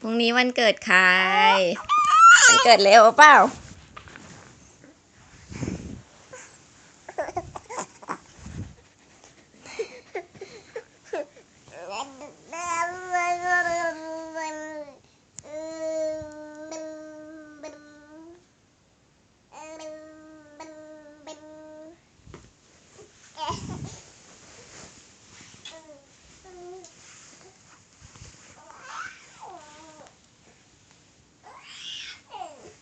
พรุ่งนี้วันเกิดใครวันเกิดเร็วเปล่าเ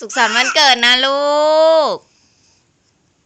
สุขสันต์วันเกิดนะลูก